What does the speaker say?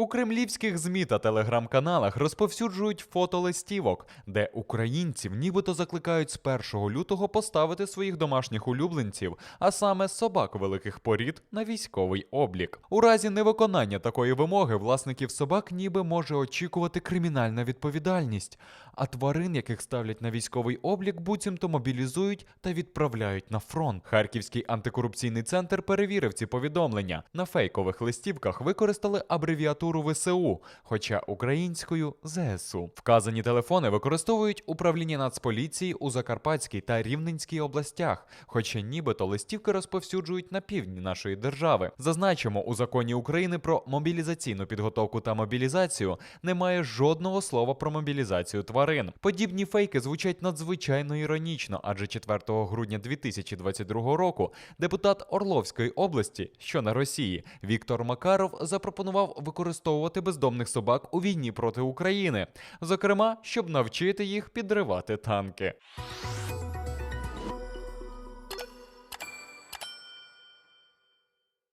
У кремлівських змі та телеграм-каналах розповсюджують фото листівок, де українців нібито закликають з 1 лютого поставити своїх домашніх улюбленців, а саме собак великих порід, на військовий облік. У разі невиконання такої вимоги власників собак ніби може очікувати кримінальна відповідальність, а тварин, яких ставлять на військовий облік, буцімто мобілізують та відправляють на фронт. Харківський антикорупційний центр перевірив ці повідомлення. На фейкових листівках використали абревіатуру ВСУ, хоча українською ЗСУ. Вказані телефони використовують управління Нацполіції у Закарпатській та Рівненській областях, хоча нібито листівки розповсюджують на півдні нашої держави. Зазначимо, у законі України про мобілізаційну підготовку та мобілізацію немає жодного слова про мобілізацію тварин. Подібні фейки звучать надзвичайно іронічно, адже 4 грудня 2022 року депутат Орловської області, що на Росії, Віктор Макаров запропонував використовувати бездомних собак у війні проти України, зокрема, щоб навчити їх підривати танки.